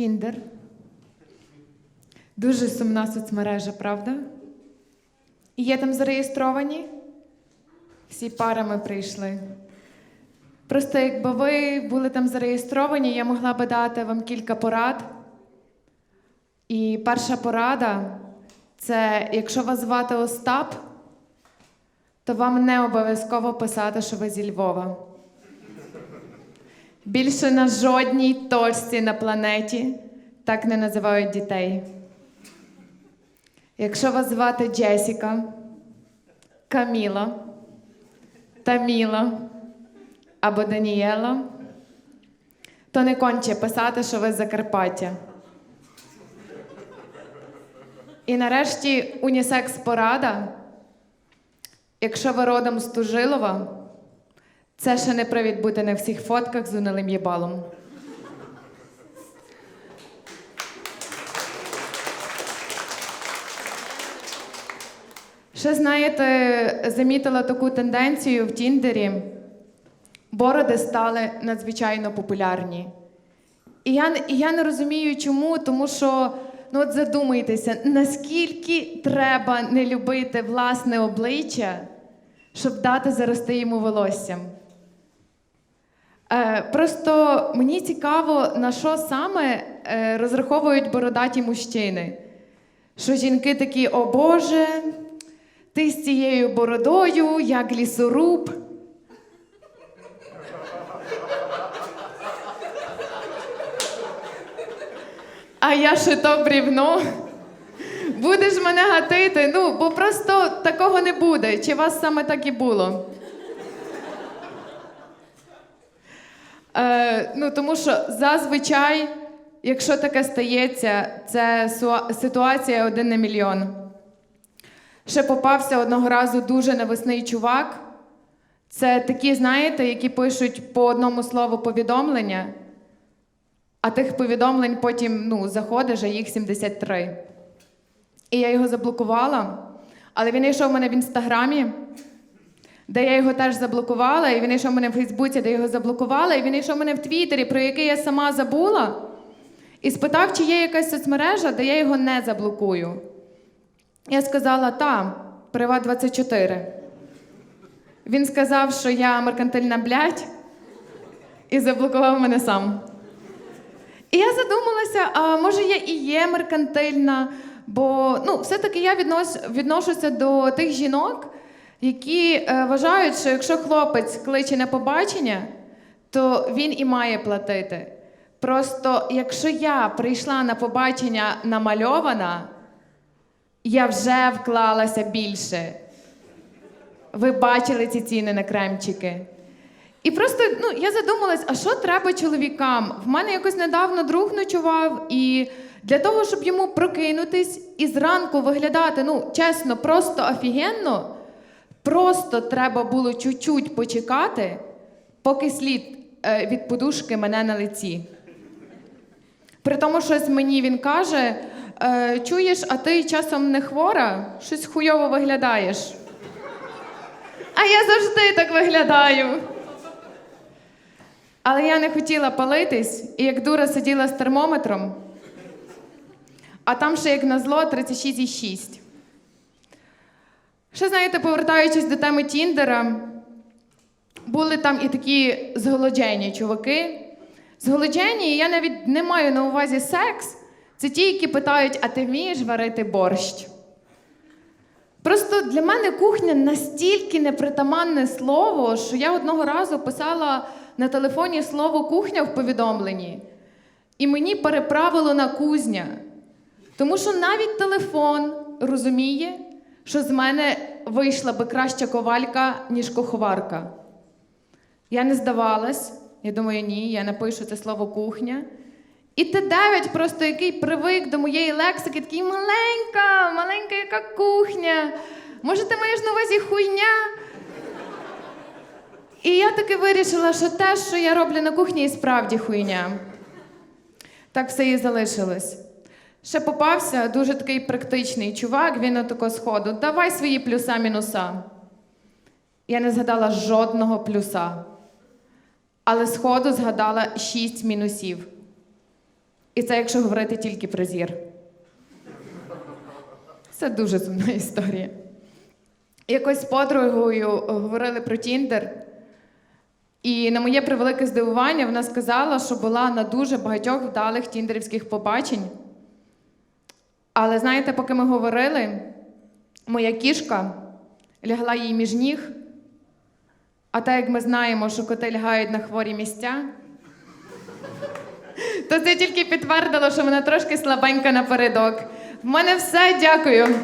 Тіндер. Дуже сумна соцмережа, правда? І є там зареєстровані? Всі парами прийшли. Просто якби ви були там зареєстровані, я могла би дати вам кілька порад. І перша порада це якщо вас звати Остап, то вам не обов'язково писати, що ви зі Львова. Більше на жодній точці на планеті так не називають дітей. Якщо вас звати Джесіка, Каміла, Таміла або Данієла, то не конче писати, що ви з Закарпаття. І нарешті унісекс порада. Якщо ви родом з Тужилова, це ще не привід бути на всіх фотках з унилим їбалом. Ще знаєте, замітила таку тенденцію в Тіндері. Бороди стали надзвичайно популярні. І я, і я не розумію, чому, тому що ну от задумайтеся, наскільки треба не любити власне обличчя, щоб дати зарости йому волоссям. Е, просто мені цікаво, на що саме е, розраховують бородаті мужчини. Що жінки такі, о Боже, ти з цією бородою, як лісоруб. А я ще то брівно. Будеш мене гатити. Ну, бо просто такого не буде. Чи вас саме так і було? Е, ну, тому що зазвичай, якщо таке стається, це ситуація один на мільйон. Ще попався одного разу дуже навесний чувак. Це такі, знаєте, які пишуть по одному слову повідомлення, а тих повідомлень потім ну, заходиш, а їх 73. І я його заблокувала, але він йшов у мене в інстаграмі, де я його теж заблокувала, і він йшов мене в Фейсбуці, де його заблокувала, і він йшов мене в Твіттері, про який я сама забула, і спитав, чи є якась соцмережа, де я його не заблокую. Я сказала, та, Приват 24. Він сказав, що я меркантильна блядь, і заблокував мене сам. І я задумалася, а може я і є меркантильна, бо ну, все-таки я віднос, відношуся до тих жінок, які е, вважають, що якщо хлопець кличе на побачення, то він і має платити. Просто якщо я прийшла на побачення намальована, я вже вклалася більше. Ви бачили ці ціни на кремчики. І просто ну, я задумалась, а що треба чоловікам? В мене якось недавно друг ночував, і для того, щоб йому прокинутись і зранку виглядати, ну, чесно, просто офігенно, просто треба було чуть-чуть почекати, поки слід е, від подушки мене на лиці. При тому, щось мені він каже: е, чуєш, а ти часом не хвора, щось хуйово виглядаєш. А я завжди так виглядаю. Але я не хотіла палитись і як дура сиділа з термометром, а там ще, як назло, 36,6. Ще знаєте, повертаючись до теми Тіндера, були там і такі зголоджені чуваки. Зголоджені, я навіть не маю на увазі секс. Це ті, які питають, а ти вмієш варити борщ? Просто для мене кухня настільки непритаманне слово, що я одного разу писала на телефоні слово кухня в повідомленні, і мені переправило на кузня. Тому що навіть телефон розуміє, що з мене вийшла би краща ковалька, ніж куховарка. Я не здавалась. Я думаю, ні, я напишу це слово кухня. І Т9 просто який привик до моєї лексики, такий маленька, маленька яка кухня. Може, ти маєш на увазі хуйня? І я таки вирішила, що те, що я роблю на кухні, і справді хуйня. Так все і залишилось. Ще попався дуже такий практичний чувак, він отако сходу. Давай свої плюса-мінуса. Я не згадала жодного плюса. Але сходу згадала шість мінусів. І це якщо говорити тільки про зір. Це дуже сумна історія. Якось з подругою говорили про Тіндер. І на моє превелике здивування вона сказала, що була на дуже багатьох вдалих тіндерівських побачень. Але знаєте, поки ми говорили, моя кішка лягла їй між ніг. А так як ми знаємо, що коти лягають на хворі місця, то це тільки підтвердило, що вона трошки слабенька напередок. В мене все, дякую.